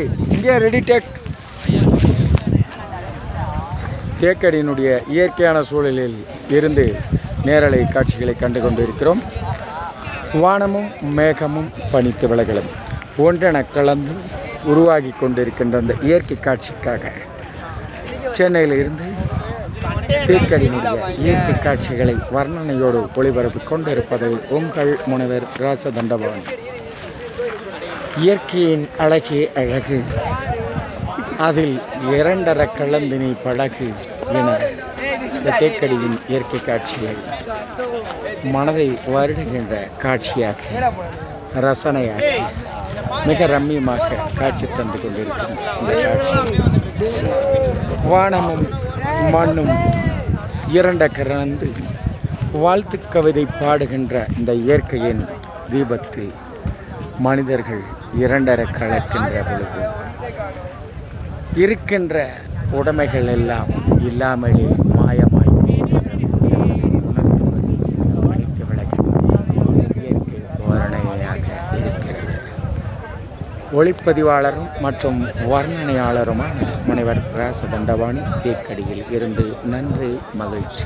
India இங்கே ready take. தேக்கடியினுடைய இயற்கையான சூழலில் இருந்து நேரலை காட்சிகளை கண்டு கொண்டிருக்கிறோம். வானமும் மேகமும் பனித்து விலகலும். ஒன்றென கலந்து உருவாகி கொண்டிருக்கின்ற அந்த இயற்கை காட்சிக்காக சென்னையில் இருந்து தேக்கடியினுடைய இயற்கை காட்சிகளை வர்ணனையோடு ஒளிபரப்பு கொண்டிருப்பதை உங்கள் முனைவர் ராசதண்டபாணி. இயற்கையின் அழகே அழகு. அதில் இரண்டர கலந்தினை பழகு என இந்த தேக்கடியின் இயற்கை காட்சிகள் மனதை வருடுகின்ற காட்சியாக ரசனையாக மிக ரம்மியமாக காட்சி தந்து கொண்டிருக்கும் இந்த காட்சி. வானமும் மண்ணும் இரண்ட கலந்து வாழ்த்து கவிதை பாடுகின்ற இந்த இயற்கையின் தீபத்தில் மனிதர்கள் இரண்டரை கலக்கின்ற பொழுது இருக்கின்ற உடைமைகள் எல்லாம் இல்லாமலே மாயமாய் உணர்த்துவது விளக்கு இயற்கை வர்ணனையாக இருக்கிறது. ஒளிப்பதிவாளரும் மற்றும் வர்ணனையாளருமான முனைவர் ராச ராசதண்டபாணி தேக்கடியில் இருந்து நன்றி மகிழ்ச்சி.